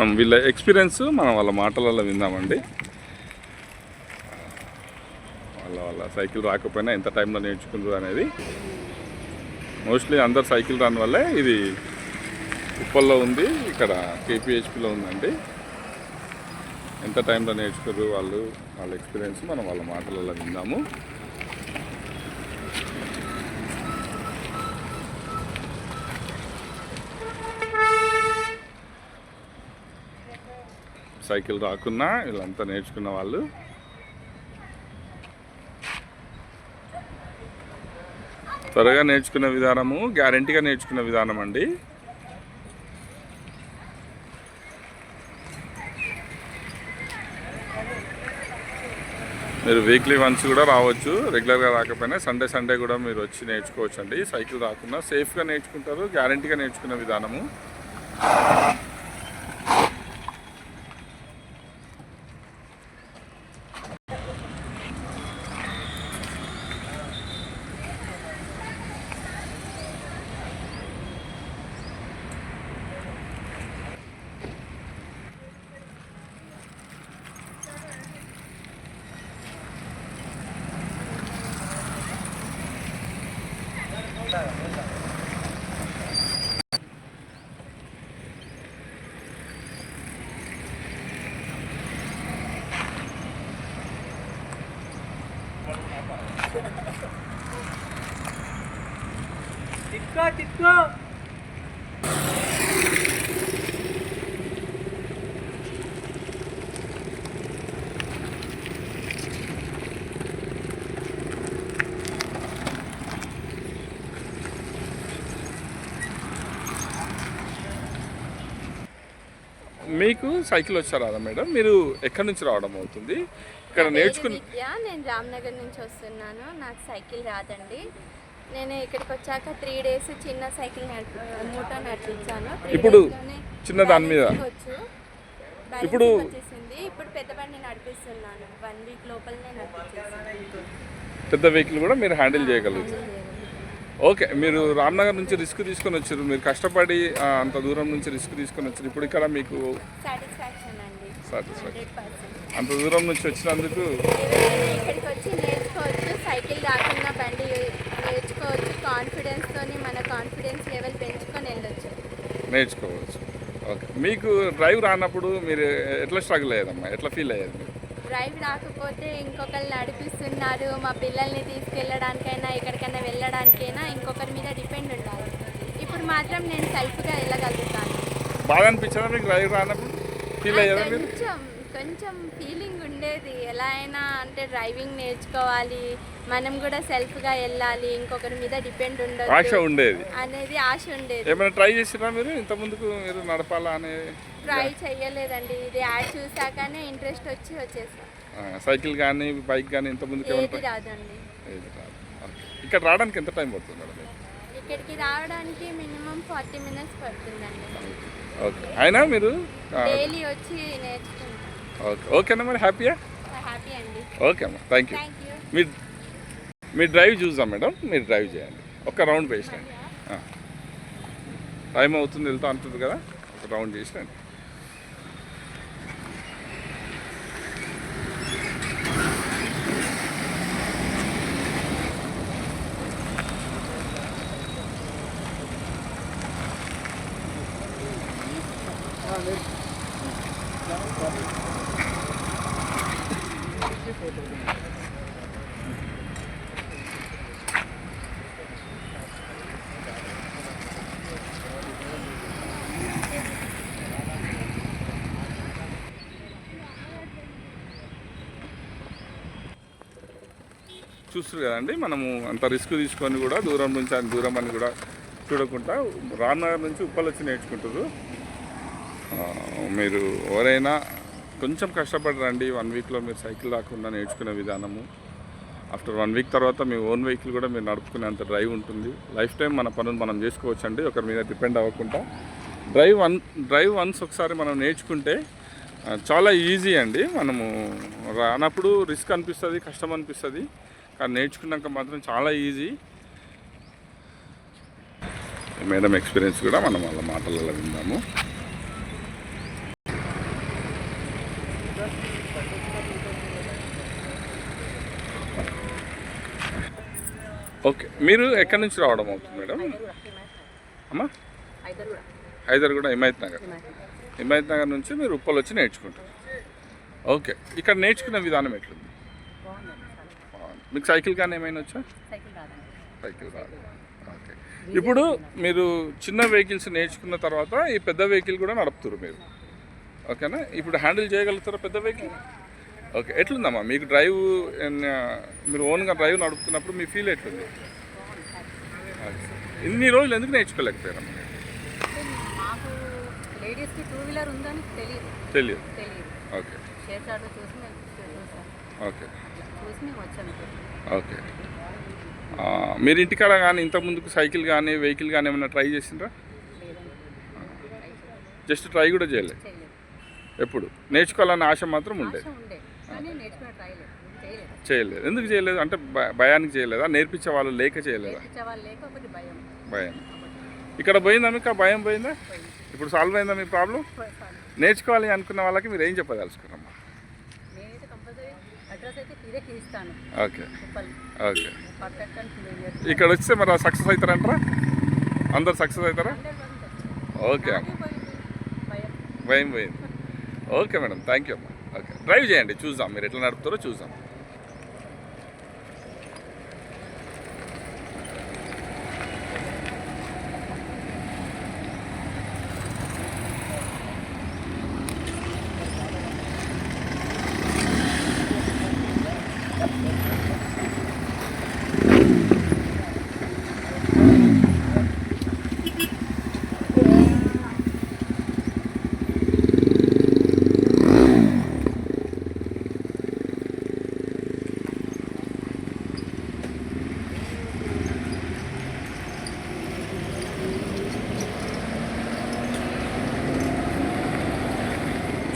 మనం వీళ్ళ ఎక్స్పీరియన్స్ మనం వాళ్ళ మాటలలో విందామండి. వాళ్ళ వాళ్ళ సైకిల్ రాకపోయినా ఎంత టైంలో నేర్చుకుంటారు అనేది. మోస్ట్లీ అందరు సైకిల్ రాని వల్లే ఇది ఉప్పల్లో ఉంది ఇక్కడ కేపీహెచ్పిలో ఉందండి. ఎంత టైంలో నేర్చుకోరు వాళ్ళు వాళ్ళ ఎక్స్పీరియన్స్ మనం వాళ్ళ మాటలలో విందాము. సైకిల్ రాకున్నా వీళ్ళంతా నేర్చుకున్న వాళ్ళు. త్వరగా నేర్చుకున్న విధానము గ్యారంటీగా నేర్చుకున్న విధానం అండి. మీరు వీక్లీ వన్స్ కూడా రావచ్చు రెగ్యులర్గా రాకపోయినా సండే సండే కూడా మీరు వచ్చి నేర్చుకోవచ్చు అండి సైకిల్ రాకుండా సేఫ్గా నేర్చుకుంటారు గ్యారంటీగా నేర్చుకున్న విధానము. మీకు సైకిల్ వచ్చారా మేడం? మీరు ఎక్కడి నుంచి రావడం అవుతుంది? ఇక్కడ నేర్చుకుని నేను రామ్నగర్ నుంచి వస్తున్నాను. నాకు సైకిల్ రాదండి. నేను ఇక్కడికి వచ్చాక త్రీ డేస్ చిన్న సైకిల్ మూటో నడిపించాను. Three ఇప్పుడు చిన్న దాని మీద? ఇప్పుడు- వచ్చేసింది. ఇప్పుడు పెద్ద బండి నడిపిస్తున్నాను. వన్ వీక్ లోపలనే పెద్ద వెహికల్ కూడా మీరు హ్యాండిల్ చేయగలుగుతారు. ఓకే మీరు రామ్నగర్ నుంచి రిస్క్ తీసుకొని వచ్చారు. మీరు కష్టపడి అంత దూరం నుంచి రిస్క్ తీసుకొని వచ్చారు. ఇప్పుడు ఇక్కడ మీకు సాటిస్ఫాక్షన్ అంత దూరం నుంచి వచ్చినందుకు ఇక్కడికి వచ్చి నేర్చుకోవచ్చు సైకిల్ రాకుండా బండి నేర్చుకోవచ్చు కాన్ఫిడెన్స్ తోని మన కాన్ఫిడెన్స్ లెవెల్ పెంచుకొని వెళ్ళొచ్చు నేర్చుకోవచ్చు. ఓకే. మీకు డ్రైవ్ రానప్పుడు మీరు ఎట్లా స్ట్రగుల్ అయ్యేదమ్మా ఎట్లా ఫీల్ అయ్యేది మీరు? డ్రైవ్ రాకపోతే ఇంకొకరు నడిపిస్తున్నారు మా పిల్లల్ని తీసుకెళ్ళడానికైనా ఎక్కడికైనా వెళ్ళడానికైనా ఇంకొకరి మీద డిపెండ్ ఉండాలి. ఇప్పుడు మాత్రం నేను సెల్ఫ్గా వెళ్ళగలుగుతాను. బాగా అనిపించదా మీకు డ్రైవ్ రానప్పుడు? ఫీల్ అయ్యేదా మీరు? కొంచెం కొంచెం ఫీలింగ్ ఉండేది ఎలా అయినా అంటే డ్రైవింగ్ నేర్చుకోవాలి మనం కూడా సెల్ఫ్గా వెళ్ళాలి ఇంకొకరి మీద డిపెండ్ ఆశ ఉండదు. ఉండేది అనేది ఆశ ఉండేది. ఏమైనా ట్రై చేసిరా మీరు? ఇంత ముందుకు మీరు నడపాలా అనే ట్రై చెయ్యలేదండి. ఇది యాడ్ చూసాకనే ఇంట్రెస్ట్ వచ్చి వచ్చేసాం సైకిల్ కానీ బైక్ కానీ ఇంత ముందుకు ఏది రాదండి. ఏది రాదు. ఇక్కడ రావడానికి ఎంత టైం పడుతుంది మేడం? ఇక్కడికి రావడానికి మినిమం ఫార్టీ మినిట్స్ పడుతుందండి. ఓకే. అయినా మీరు? డైలీ వచ్చి నేర్చుకుంటాం. ఓకే ఓకేనా మరి హ్యాపీయా హ్యాపీ అండి. ఓకే అమ్మా. థ్యాంక్ యూ మీ మీ డ్రైవ్ చూద్దాం మేడం మీరు డ్రైవ్ చేయండి. ఒక రౌండ్ వేసిరండి ఆ. టైం అవుతుంది వెళ్తా అంటుంది కదా. ఒక రౌండ్. చేసిరండి చూస్తారు కదండి మనము అంత రిస్క్ తీసుకొని కూడా దూరం నుంచి అంత దూరం అని కూడా చూడకుండా రామ్నగర్ నుంచి ఉప్పలు వచ్చి నేర్చుకుంటారు మీరు ఎవరైనా కొంచెం కష్టపడి రండి వన్ వీక్లో మీరు సైకిల్ రాకుండా నేర్చుకునే విధానము. ఆఫ్టర్ వన్ వీక్ తర్వాత మీ ఓన్ వెహికల్ కూడా మీరు నడుపుకునేంత డ్రైవ్ ఉంటుంది. లైఫ్ టైం మన పనులు మనం చేసుకోవచ్చు అండి ఒకరి మీద డిపెండ్ అవ్వకుండా. డ్రైవ్ వన్ డ్రైవ్ వన్స్ ఒకసారి మనం నేర్చుకుంటే చాలా ఈజీ అండి. మనము రానప్పుడు రిస్క్ అనిపిస్తుంది కష్టం అనిపిస్తుంది. కానీ నేర్చుకున్నాక మాత్రం చాలా ఈజీ. మేడం ఎక్స్పీరియన్స్ కూడా మనం వాళ్ళ మాటలలో విందాము. ఓకే. మీరు ఎక్కడి నుంచి రావడం అవుతుంది మేడం? అమ్మా? హైదరాబాద్ హిమాయత్ నగర్ హిమాయత్ నగర్ నుంచి మీరు ఉప్పలు వచ్చి నేర్చుకుంటారు. ఓకే. ఇక్కడ నేర్చుకున్న విధానం ఎట్లుంది? మీకు సైకిల్ కానీ ఏమైనా వచ్చా? సైకిల్ రాదు. ఓకే. ఇప్పుడు మీరు చిన్న వెహికల్స్ నేర్చుకున్న తర్వాత ఈ పెద్ద వెహికల్ కూడా నడుపుతారు మీరు. ఓకేనా? ఇప్పుడు హ్యాండిల్ చేయగలుగుతారా పెద్ద వెహికల్? ఓకే ఎట్లుందమ్మా? మీకు డ్రైవ్ మీరు ఓన్గా డ్రైవ్ నడుపుతున్నప్పుడు మీ ఫీల్ ఎట్లుంది. ఇన్ని రోజులు ఎందుకు నేర్చుకోలేకపోయారమ్మా మీరు? మాకు లేడీస్కి టూ వీలర్ ఉందని తెలియదు. ఓకే. చూసి ఓకే. చూసి. ఓకే. మీరు ఇంటికాడ కానీ ఇంత ముందుకు సైకిల్ కానీ వెహికల్ కానీ ఏమైనా ట్రై చేసిండ్రా? జస్ట్ ట్రై కూడా చేయలేదు. ఎప్పుడు? నేర్చుకోవాలన్న ఆశ మాత్రం ఉండే ఆశ ఉండే. కానీ నేర్చుకునే ట్రై లేదు. చేయలేదు? ఎందుకు చేయలేదు? అంటే భయానికి చేయలేదా? నేర్పించే వాళ్ళు లేక చేయలేదా? భయం. ఇక్కడ పోయిందా మీకు? భయం పోయిందా? ఇప్పుడు సాల్వ్ అయిందా మీ ప్రాబ్లం నేర్చుకోవాలి అనుకున్న వాళ్ళకి మీరు ఏం చెప్పదలుచుకున్నామ్మా ఇస్తాను. ఓకే. ఓకే. ఇక్కడ వస్తే మరి సక్సెస్ అవుతారంటారా? అందరు సక్సెస్ అవుతారా? ఓకే. భయం పోయింది. ఓకే మేడం థ్యాంక్ యూ అమ్మా. ఓకే డ్రైవ్ చేయండి చూద్దాం మీరు ఎట్లా నడుపుతారో చూద్దాం.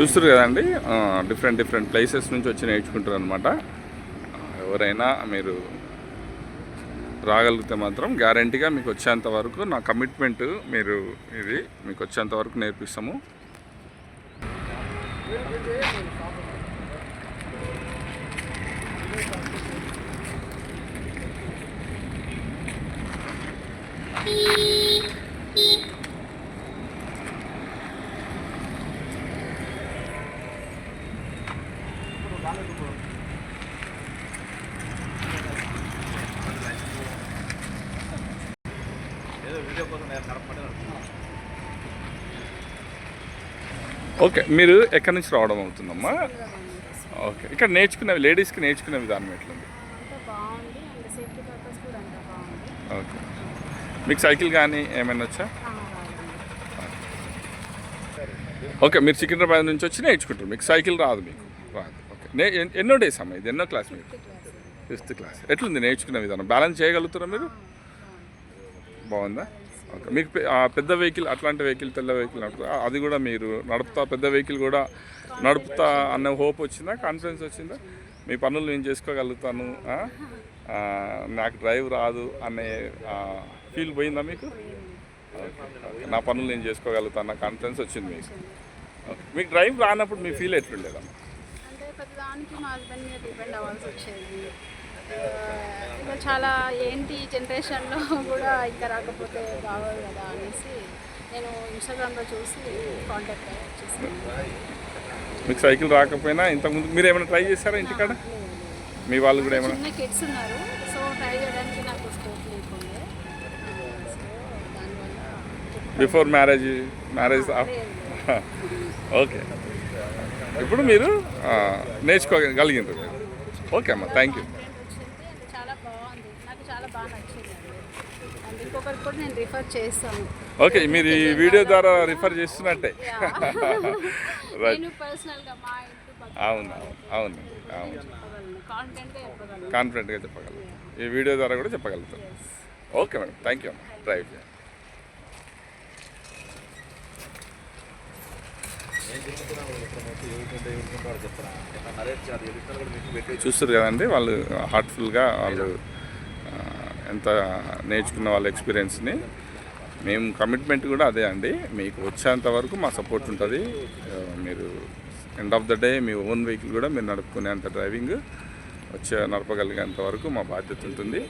చూస్తారు కదండి. డిఫరెంట్ డిఫరెంట్ ప్లేసెస్ నుంచి వచ్చి నేర్చుకుంటారు అనమాట ఎవరైనా మీరు రాగలిగితే మాత్రం గ్యారంటీగా మీకు వచ్చేంత వరకు నా కమిట్మెంట్ మీరు ఇది మీకు వచ్చేంత వరకు నేర్పిస్తాము. ఓకే మీరు ఎక్కడి నుంచి రావడం అవుతుందమ్మా? ఓకే ఇక్కడ నేర్చుకునే లేడీస్కి నేర్చుకునే విధానం ఎట్లుంది? అంతా బాగుంది అండ్ సేఫ్టీ పర్పస్ కూడా అంతా బాగుంది. ఓకే. మీకు సైకిల్ కానీ ఏమైనా వచ్చా. ఓకే మీరు సికింద్రాబాద్ నుంచి వచ్చి నేర్చుకుంటారు మీకు సైకిల్ రాదు మీకు. రాదు ఓకే. నే ఎన్- ఎన్నో డేస్ అమ్మా ఇది? ఎన్నో క్లాస్ మీకు ఫిఫ్త్ క్లాస్. ఎట్లుంది నేర్చుకునే విధానం బ్యాలెన్స్ చేయగలుగుతారా మీరు? బాగుందా? ఓకే. మీకు పెద్ద వెహికల్ అట్లాంటి వెహికల్ తెల్ల వెహికల్ నడుపుతా అది కూడా మీరు నడుపుతా పెద్ద వెహికల్ కూడా నడుపుతా అన్న హోప్ వచ్చిందా? కాన్ఫిడెన్స్ వచ్చిందా? మీ పనులు నేను చేసుకోగలుగుతాను నాకు డ్రైవ్ రాదు అనే ఫీల్ పోయిందా మీకు? Okay, okay. నా పనులు నేను చేసుకోగలుగుతాను అన్న కాన్ఫిడెన్స్ వచ్చింది మీకు. ఓకే. మీకు డ్రైవ్ రానప్పుడు మీ ఫీల్ ఎట్లుండేదమ్మా? అంటే ప్రతిదానికి మా హస్బెండ్ మీద డిపెండ్ అవ్వాల్సి వచ్చేది. ఇంకా చాలా ఏంటి జనరేషన్లో కూడా ఇంకా రాకపోతే బాగోదు కదా అనేసి నేను ఇన్స్టాగ్రామ్లో చూసి కాంటాక్ట్ చేసాను మీకు సైకిల్ రాకపోయినా ఇంతకుముందు మీరు ఏమైనా ట్రై చేశారా ఇంటికాడ? మీ వాళ్ళు కూడా ఏమైనా? చిన్న కిడ్స్ ఉన్నారు సో ట్రై చేయడానికి నాకు స్కోప్ లేకుండే. బిఫోర్ మ్యారేజ్ మ్యారేజ్ ఓకే ఇప్పుడు మీరు మీరు ఓకే అమ్మా. థ్యాంక్ యూ కంటెంట్ వచ్చింది అండ్ చాలా బాగుంది నాకు చాలా బాగా నచ్చింది అండ్ ఇంకొకరికి కూడా నేను రిఫర్ చేస్తాను. ఓకే మీరు ఈ వీడియో ద్వారా రిఫర్ చేస్తున్నట్టే. నేను పర్సనల్గా మా అవును అవును అవును కాన్ఫిడెంట్గా చెప్పగలరు ఈ వీడియో ద్వారా కూడా చెప్పగలుగుతారు ఓకే మేడం థ్యాంక్ యూ అమ్మా డ్రైవ్ చూస్తారు కదండి వాళ్ళు హార్ట్ఫుల్గా వాళ్ళు ఎంత నేర్చుకున్న వాళ్ళ ఎక్స్పీరియన్స్ని మేము కమిట్మెంట్ కూడా అదే అండి. మీకు వచ్చేంత వరకు మా సపోర్ట్ ఉంటుంది. మీరు ఎండ్ ఆఫ్ ద డే మీ ఓన్ వెహికల్ కూడా మీరు నడుపుకునేంత డ్రైవింగ్ వచ్చే నడపగలిగేంత వరకు మా బాధ్యత ఉంటుంది.